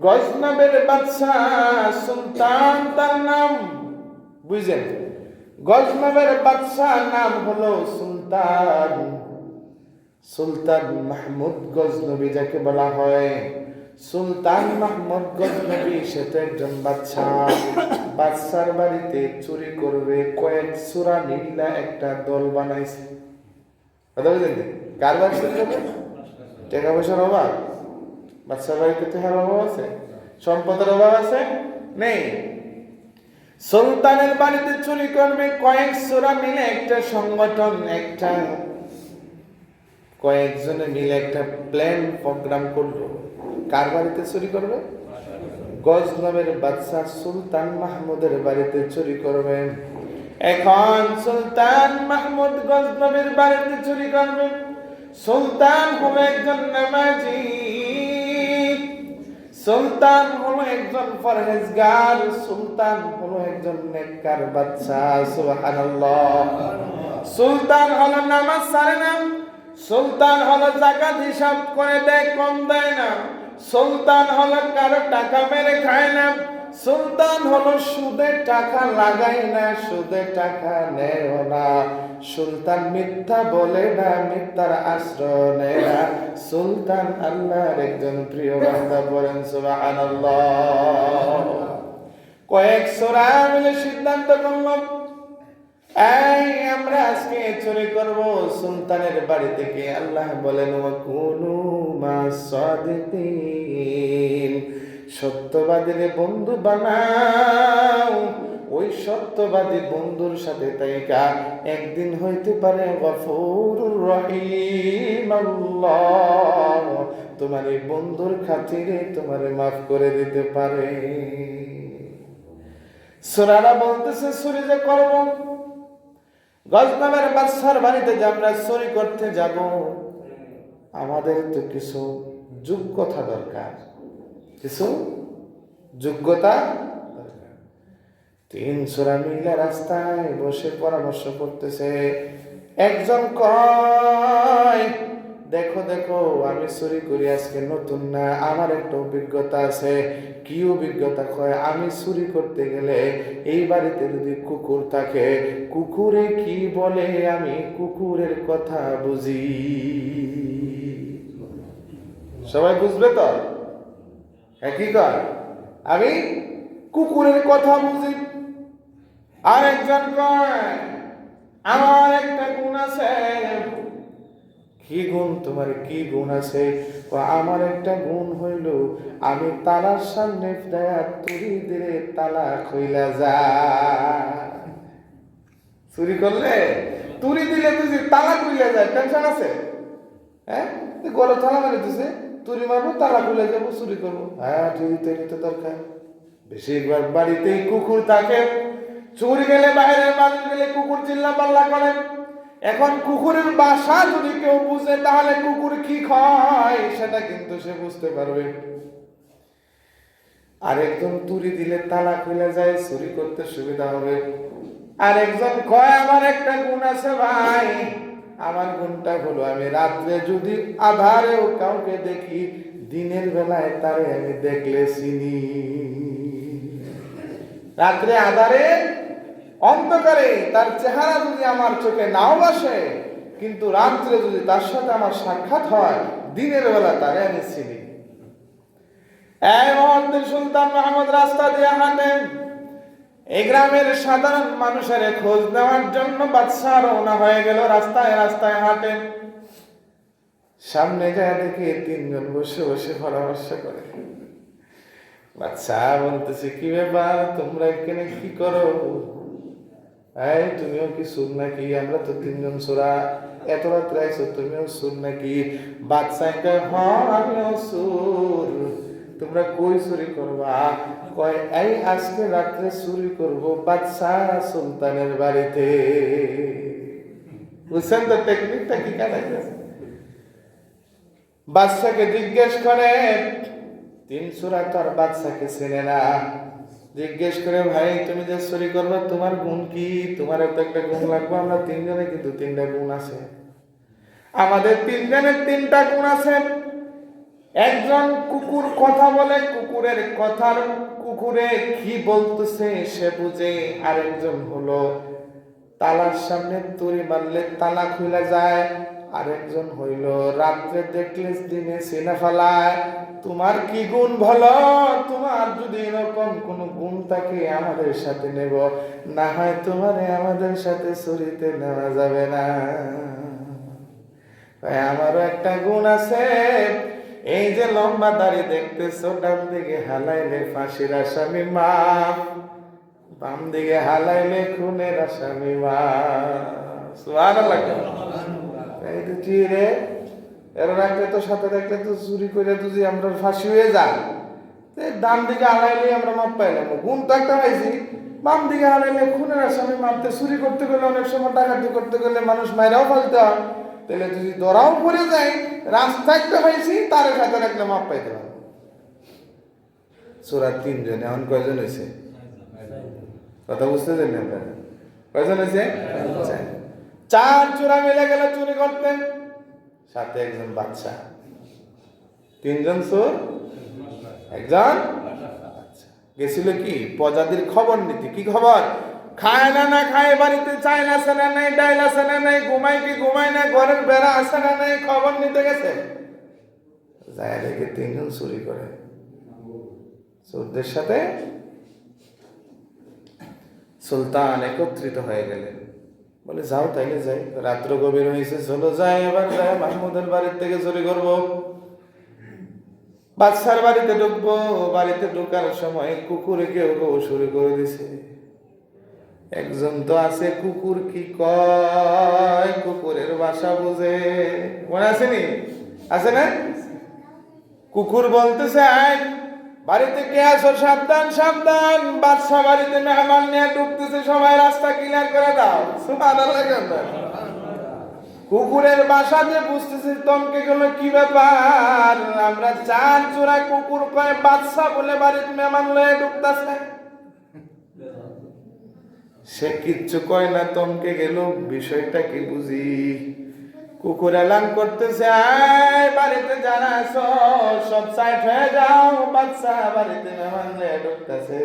গজনবের বাদশা সুলতান তার নাম, বুঝলেন? গজনবের বাদশা নাম হলো সুলতান। সুলতান মাহমুদ গজনবী যাকে বলা হয়। সুলতান মাহমুদ গজনবী, সে তো একজন বাচ্চা বাচ্চার বাড়িতে চুরি করবে কয়েক সুরা নীলা একটা দল বানাইছে। কথা বুঝলেন? কার করবে টাকা পয়সার অভাব? বাচ্চার বাড়িতে টাকার অভাব আছে? সম্পদের অভাব আছে? নেই। সুলতানের বাড়িতে চুরি করবে কয়েক সুরা মিলে একটা সংগঠন, একটা কয়েকজনে মিলে একটা প্ল্যান প্রোগ্রাম করল। কার বাড়িতে চুরি করবে? গজনবের বাদশাহ সুলতান মাহমুদের বাড়িতে চুরি করবে। এখন সুলতান মাহমুদ গজনবের বাড়িতে চুরি করবে। সুলতান হলো একজন নামাজি। সুলতান হলো একজন ফরহেজগার সুলতান হলো একজন নেককার বাচ্চা, সুবহানাল্লাহ। সুলতান হলো নামাজ সারে না, সুলতান হলো জাকাত হিসাব করে দেয়, কম দেয় না। সুলতান হলো কারও টাকা মেরে খায় না সুলতান হলো সুদে টাকা লাগায় না, সুদে টাকা নেয় না। সুলতান মিথ্যা বলে না, মিথ্যার আশ্রয় নেয় না। সুলতান আল্লাহর একজন প্রিয় বান্দা বলেন কয়েক সোরা মিলে সিদ্ধান্ত করলাম, এই, আমরা আজকে চুরি করব। সুলতানের বাড়ি থেকে আল্লাহ বলেন ওয়াকুনু মা সাদিকিন। সত্যবাদীরে বন্ধু বানাও। ওই সত্যবাদী বন্ধুর সাথে তাইকা একদিন হইতে পারে তোমার এই বন্ধুর খাতিরে তোমারে মাফ করে দিতে পারে। সোনারা বলতেছে চুরি যে করব? গজনবের বাদশার বাড়িতে যে আমরা চুরি করতে যাব, আমাদের তো কিছু যোগ্যতা দরকার। কিছু যোগ্যতা তিন সোরা মিলে রাস্তায় বসে পরামর্শ করতেছে, একজন কয়, দেখো দেখো, আমি চুরি করি, আজকে নতুন না, আমার একটা অভিজ্ঞতা আছে। কি অভিজ্ঞতা কয়, আমি চুরি করতে গেলে এই বাড়িতে যদি কুকুর থাকে, কুকুরে কি বলে আমি কুকুরের কথা বুঝি? সবাই বুঝবে তো? হ্যাঁ কি কর আমি কুকুরের কথা বুঝি। আর একজন আমার একটা গুণ আছে। কি গুণ? তোমার কি গুণ আছে? আমার একটা গুণ হইল, আমি তালার সামনে তুরি দিলে তালা খইলা যা। চুরি করলে? তুরি দিলে তুই তালা খুইলা যায়, টেনশন আছে? হ্যাঁ? তুই গলা মেরে দিছে তুরি মারবো, তালা খুলে যাব, চুরি করব। হ্যাঁ তৈরি তো দরকার। বেশিরভাগ বাড়িতেই কুকুর থাকে। চুরি গেলে বাইরের মানুষ গেলে কুকুর চিল্লা পাল্লা করে। এখন কুকুরের বাসা যদি কেউ বুঝে, তাহলে কুকুর কি খায়, সেটা কিন্তু সে বুঝতে পারবে। আর আরেকজন তুরি দিলে তালা খুলে যায়, চুরি করতে সুবিধা হবে। আরেকজন কয়, আমার একটা গুণ আছে ভাই। আমার গুণটা হলো আমি রাত্রে যদি আধারেও কাউকে দেখি, দিনের বেলায় তারে আমি দেখলে চিনি। রাত্রে আধারে অন্ধকারে তার চেহারা যদি আমার চোখে নাও আসে, কিন্তু রাত্রে যদি তার সাথে আমার সাক্ষাৎ হয়, দিনের বেলা তারে আমি চিনি। এই মহন্তের সুলতান মাহমুদ রাস্তা দিয়ে হাঁটেন। এই গ্রামের সাধারণ মানুষের খোঁজ নেওয়ার জন্য বাদশাহ রওনা হয়ে গেল রাস্তায় রাস্তায় হাঁটেন সামনে যায় দেখে তিনজন বসে বসে পরামর্শ করে। বাচ্চা বলতেছে, কি ব্যাপার? তোমরা এখানে কি করো? এই, তুমিও কি সুর নাকি? আমরা তো তিনজন সুরা। এত রাত্রে আইসো তুমিও সুর নাকি? বাচ্চা হ্যাঁ আমিও সুর। তোমরা কই চুরি করবা? কয়, এই আজকে রাত্রে চুরি করব বাচ্চা সুলতানের বাড়িতে। বুঝছেন তো টেকনিকটা কি বাচ্চাকে জিজ্ঞেস করে, তিন সুরা তো আর বাচ্চাকে চেনে না। জিজ্ঞেস করে, ভাই, তুমি যে চুরি করবে, তোমার গুণ কি? তোমার তো একটা গুণ লাগবে, আমরা তিনজনে কিন্তু তিনটা গুণ আছে। আমাদের তিনজনের তিনটা গুণ আছে। একজন কুকুর কথা বলে, কুকুরের কথার কুকুরে কি বলতেছে সে বুঝে। আরেকজন হলো, তালার সামনে তুড়ি মারলে তালা খুলে যায়। আরেকজন হইল, রাত্রে দেখলে দিনে সিনে ফেলায়। তোমার কি গুণ ভালো তোমার যদি এরকম কোন গুণ থাকে, আমাদের সাথে নেব। না হয় তোমারে আমাদের সাথে চুরিতে নেওয়া যাবে না। আমারও একটা গুণ আছে। এই যে লম্বা দাড়ি দেখতেছো, ডান দিকে হালাইলে ফাঁসির আসামি মা বাম দিকে হালাইলে খুনের আসামি মা এই তো কি রে এর রাখলে তো, সাথে রাখলে তো, চুরি করে তো যে আমরা ফাঁসি হয়ে যান ডান দিকে হালাইলে আমরা মাপ পাইলাম গুণ তো একটা পাইছি। বাম দিকে হারাইলে খুনের আসামি মারতে চুরি করতে গেলে অনেক সময় ডাকাতি করতে গেলে মানুষ মাইরাও ফেলতে হয়। তাহলে যদি ধরাও পড়ে যায় রাস্তা একটা পাইছি, তার সাথে রাখলে মাপ পাইতে পারব। সুরাত তিনজন, এখন কয়জন হয়েছে কথা বুঝতেছেন না আপনারা? কয়জন হয়েছে চার। চার মিলে গেল চুরি করতেন সাথে একজন বাচ্চা তিনজন চোর? একজন? আচ্ছা। গেছিল কি? প্রজাতির খবর নিতে। কি খবর? খায় না না খায়, বাড়িতে চায় না আছে না নাই ডাইল আছে না নাই, ঘুমায় কি ঘুমায় না, ঘরের বেড়া আছে না নাই, খবর নিতে গেছে? যায় রেখে তিনজন চুরি করে। চোরদের সাথে সুলতান একত্রিত হয়ে গেলেন। বলে, যাও তাইলে যাই। রাত্র গভীর হয়েছে চলো যাই, এবার যাই, মাহমুদের বাড়ির থেকে চুরি করব। বাচ্চার বাড়িতে ঢুকবো, বাড়িতে ঢুকার সময় কুকুরে কেউ কেউ শুরু করে দিছে। একজন তো আছে কুকুর কি কয়? কুকুরের বাসা বুঝে। মনে আসেনি আছে না? কুকুর বলতেছে বাড়িতে কে আছো? সাবধান সাবধান। বাদশা বাড়িতে মেহমান নিয়ে ঢুকতেছে, সবাই রাস্তা ক্লিয়ার করে দাও। কুকুরের বাসা দিয়ে বুঝতেছি, তমকে গেল কি ব্যাপার? আমরা চার চোরা কুকুর কয়ে বাদশা বলে বাড়িতে মেহমান লয়ে ঢুকতেছে। সে কিচ্ছু কয় না, তমকে গেল, বিষয়টা কি বুঝি? কুকুর এলান করতেছে বাড়িতে যারা সব সাইড হয়ে যাও, বাচ্চা বাড়িতে মেহমান ঢুকতেছে।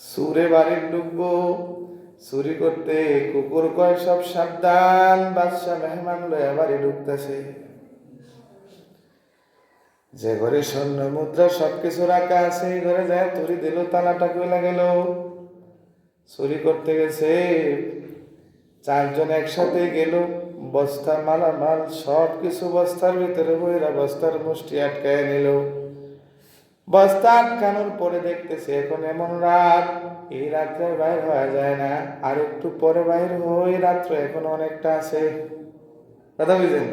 সুরে বাড়ি ঢুকবো, চুরি করতে কুকুর কয়, সব সাবধান বাদশা মেহমান লয়ে বাড়ি ঢুকতেছে। যে ঘরে স্বর্ণ মুদ্রা সবকিছু রাখা আছে ঘরে যায়, তুরি দিল, তালাটা কইলা গেল। চুরি করতে গেছে। চারজন একসাথে গেল। বস্তা মালামাল সব কিছু বস্তার ভিতরে বইরা বস্তার মুষ্টি আটকায় নিল। বস্তা আটকানোর পরে দেখতেছে এখন এমন রাত। এই রাত্রে বাইর হওয়া যায় না। আর একটু পরে বাইর হই, রাত্র এখন অনেকটা আছে। কথা বুঝলেন?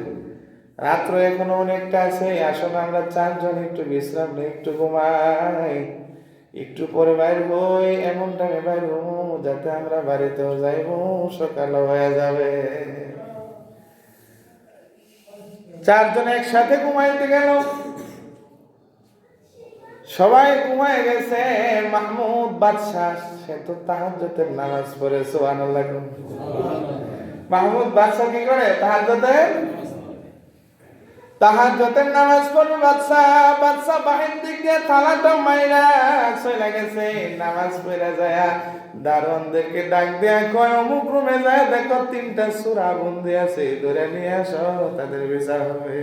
রাত্র এখনও অনেকটা আছে। আসুন আমরা চারজন একটু বিশ্রাম নেই, একটু ঘুমাই। একটু পরে বাইর হই এমন টাইমে বাইর হব যাতে আমরা বাড়িতেও যাইব সকাল হয়ে যাবে। চারজন একসাথে ঘুমাইতে গেল। সবাই ঘুমায় গেছে, মাহমুদ বাদশাহ, সে তো তাহাজ্জুদের নামাজ পড়ে, সুবহানাল্লাহ। মাহমুদ বাদশাহ কি করে? তাহাজ্জুদের তাহাজ্জুদের নামাজ পড়ে বাদশাহ বাদশাহ বাহির দিক দিয়ে থালাটা মাইরা চলে গেছে, নামাজ পড়ে যায়। দারোয়ানদেরকে ডাক দেয়া কয়, অমুক রুমে যায়, দেখো তিনটা সুরা বন্দি আছে, ধরে নিয়ে আসো, তাদের বিচার হবে।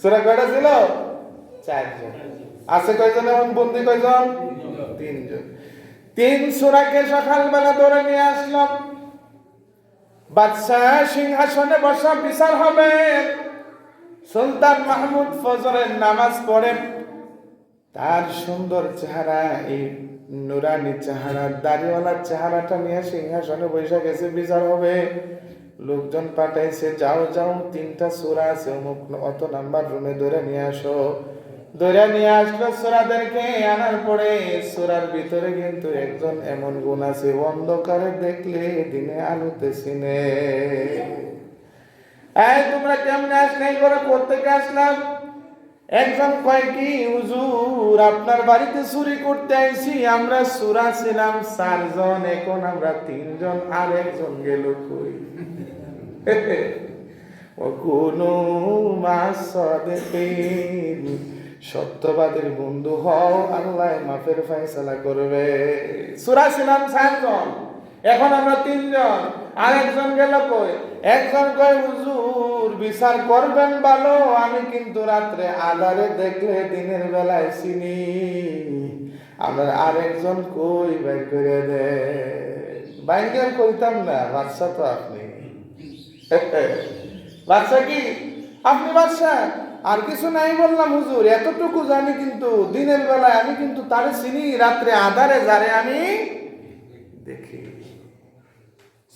সুরা কয়টা ছিল? চারজন। আছে কয়জন এখন? বন্দি কয়জন? তিনজন। তিন সুরাকে সকালবেলা ধরে নিয়ে আসলাম। বাদশাহ সিংহাসনে বসা বিচার হবে। সুলতান মাহমুদ ফজরের নামাজ পড়ে। তার সুন্দর চেহারা, এই নুরানি চেহারা, দাড়িওয়ালার চেহারাটা নিয়ে সিংহাসনে বসে গেছে, বিচার হবে। লোকজন পাঠাইছে, যাও যাও, তিনটা সুরা আছে অত নাম্বার রুমে ধরে নিয়ে আসো। ধরে নিয়ে আসলো সোরাদেরকে, আনার পরে সোরার ভিতরে কিন্তু একজন এমন গুণ আছে, অন্ধকারে দেখলে দিনে আলোতে সিনে আয় তোমরা কেমন আসলে? করে প্রত্যেকে আসলাম। একজন কয়েকটি কি, হুজুর, আপনার বাড়িতে চুরি করতে আইছি, আমরা সুরা ছিলাম চারজন, এখন আমরা তিনজন, আর একজন গেল কই? ও কোনো মাস দেখি সত্যবাদের বন্ধু হও, আল্লাহ মাফের ফয়সালা করবে। সূরা ছিলাম সাতজন এখন আমরা তিনজন। আর একজন গেল কই? একজন কয়, হুজুর, বিচার করবেন ভালো, আমি কিন্তু রাত্রে আধারে দেখলে দিনের বেলায় চিনি। আমরা আরেকজন কই, বের করে দে। বাইরে কইতাম না বাচ্চা তো আপনি। বাচ্চা কি? আপনি বাচ্চা আর কিছু নাই বললাম, হুজুর, এতটুকু জানি কিন্তু দিনের বেলায় আমি কিন্তু তারে চিনি, রাত্রে আধারে যারে আমি দেখি।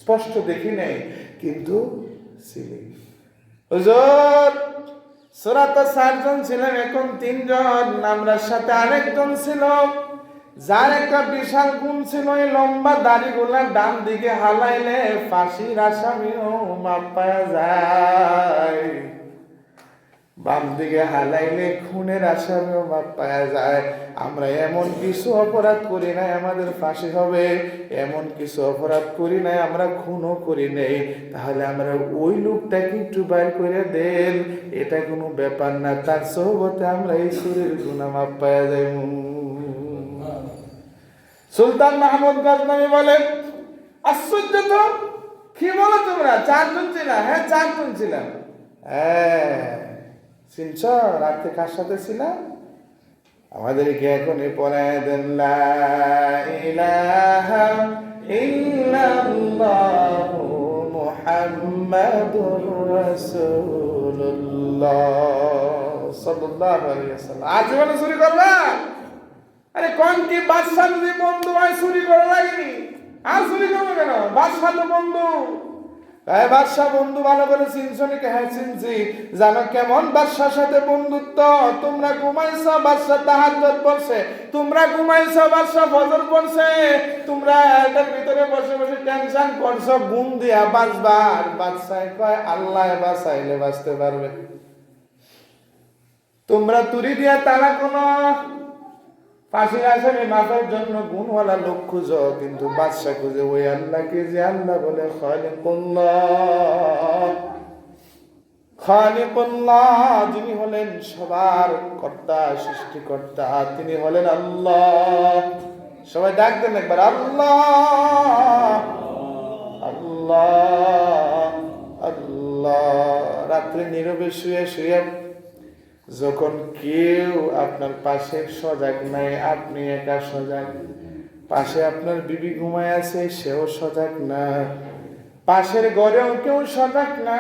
স্পষ্ট দেখি নাই, কিন্তু চিনি। হুজুর সোরা তো চারজন ছিলাম এখন তিনজন আমরার সাথে আরেকজন ছিল, যার একটা বিশাল গুণ ছিল, এই লম্বা দাড়িগুলা ডান দিকে হালাইলে ফাঁসির আসামিও মাপ পাওয়া যায়। বাম দিকে হালাইলে খুনের আসামিও মাপ পাওয়া যায়। আমরা এমন কিছু অপরাধ করি নাই, আমাদের ফাঁসি হবে। এমন কিছু অপরাধ করি নাই, আমরা খুনও করি নাই। তাহলে আমরা ওই লোকটাকে একটু বাইর করে দেন। এটা কোনো ব্যাপার না, তার সহবতে আমরা এই শরীর গুণা মাপ পাওয়া যায়। সুলতান মাহমুদ গজনবী বলেন, আশ্চর্য তো, কি বলো তোমরা? চারজন ছিলাম হ্যাঁ চারজন ছিলাম। হ্যাঁ। চিনছ রাত্রে কার সাথে ছিলাম আমাদেরকে এখনই পড়ায় দেন আজীবনে চুরি করবা? আরে কোন কি বাদশাহ যদি বন্ধু হয় চুরি করা লাগেনি? আর চুরি করব কেন? বাদশাহ তো বন্ধু। হ্যাঁ বাদশাহ বন্ধু ভালো করে হ্যাঁ জানো কেমন সাথে বন্ধুত্ব? তোমরা বাদশাহ পড়ছে। তোমরা বাদশাহ ফজর পড়ছে। তোমরা এটার ভিতরে বসে বসে টেনশন করছ গুম দিয়া বাঁচবা আর বাদশাহ কয়, আল্লাহ বাঁচাইলে বাঁচতে পারবে। তোমরা তুরি দিয়া তারা কোনো ফাঁসির আসামি মাথার জন্য গুণওয়ালা লোক খুঁজো, কিন্তু বাদশা খুঁজে ওই আল্লাহকে যে আল্লাহ বলে খালিকুল্লাহ যিনি হলেন সবার কর্তা, সৃষ্টিকর্তা, তিনি হলেন আল্লাহ। সবাই ডাক দেন একবার, আল্লাহ আল্লাহ আল্লাহ। রাত্রে নীরবে শুয়ে শুয়ে যখন কেউ আপনার পাশে সজাগ নাই, আপনি একা সজাগ। পাশে আপনার বিবি ঘুমায় আছে, সেও সজাগ না। পাশের ঘরেও কেউ সজাগ না।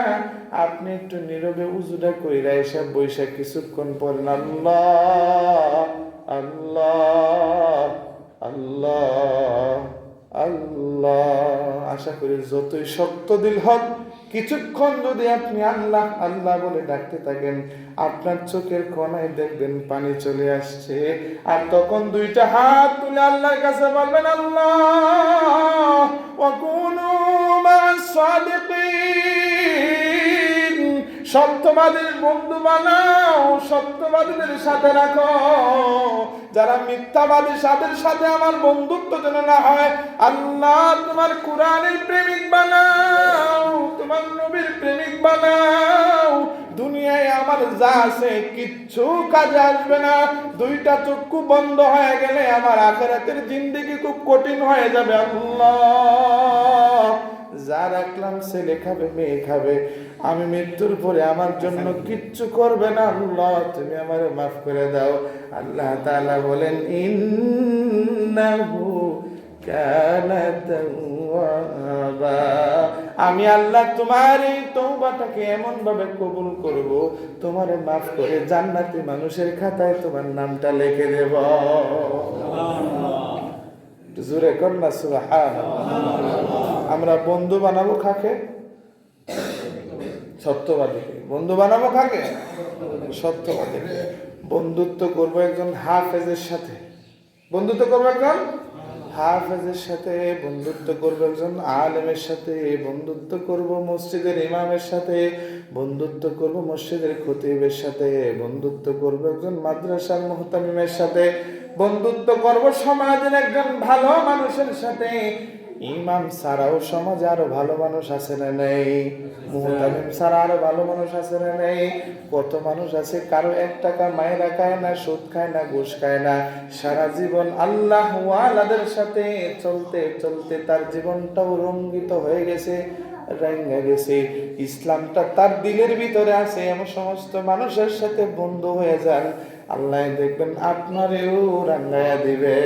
আপনি একটু নীরবে উজুটা কইরা এসে বৈশাখ কিছুক্ষণ পরেন আল্লাহ আল্লাহ আল্লাহ আল্লাহ। আশা করি যতই শক্ত দিল হোক কিছুক্ষণ যদি আপনি আল্লাহ আল্লাহ বলে ডাকতে থাকেন, আপনার চোখের কোনায় দেখবেন পানি চলে আসছে। আর তখন দুইটা হাত তুলে আল্লাহর কাছে বলবেন, আল্লাহ সত্যবাদীর বন্ধু বানাও, সত্যবাদীদের সাথে রাখো। যারা মিথ্যাবাদী সাদের সাথে আমার বন্ধুত্ব যেন না হয়। আল্লাহ, তোমার কোরআনের প্রেমিক বানাও, তোমার নবীর প্রেমিক বানাও। দুনিয়ায় আমার যা আছে, কিচ্ছু কাজে আসবে না। দুইটা চক্ষু বন্ধ হয়ে গেলে আমার আখেরাতের জিন্দিগি খুব কঠিন হয়ে যাবে। আল্লাহ যা রাখলাম ছেলে খাবে মেয়ে খাবে। আমি মৃত্যুর পরে আমার জন্য কিচ্ছু করবে না আল্লাহ তুমি আমার মাফ করে দাও। আল্লাহ তাআলা বলেন ইন্নাহু আমি আল্লাহ তোমার এই তৌবাটাকে এমন ভাবে কবুল করব তোমারে মাফ করে জান্নাতি মানুষের খাতায় তোমার নামটা লিখে দেব। জোরে কন্যা সুবহান আমরা বন্ধু বানাবো খাকে সত্যবাদীকে বন্ধু বানাবো খাকে সত্যবাদীকে বন্ধুত্ব করব একজন হাফেজের সাথে। বন্ধুত্ব করব একজন হাফেজের সাথে, বন্ধুত্ব করব একজন আলেমের সাথে, বন্ধুত্ব করব মসজিদের ইমামের সাথে, বন্ধুত্ব করব মসজিদের খতিবের সাথে, বন্ধুত্ব করব একজন মাদ্রাসার মুহতামিমের সাথে, বন্ধুত্ব করব সমাজের একজন ভালো মানুষের সাথে ইমাম ছাড়াও সমাজে আরও ভালো মানুষ আছে না নেই? মুহতামিম আরও ভালো মানুষ আছে না নেই? কত মানুষ আছে, কারও এক টাকা মায়েরা খায় না, সুদ খায় না, ঘুষ খায় না। সারা জীবন আল্লাহ ওয়ালাদের সাথে চলতে চলতে তার জীবনটাও রঙ্গিত হয়ে গেছে, রাঙ্গা গেছে। ইসলামটা তার দিলের ভিতরে আছে, এমন সমস্ত মানুষের সাথে বন্ধু হয়ে যান। আল্লাহ দেখবেন আপনারেও রাঙ্গায়া দিবে।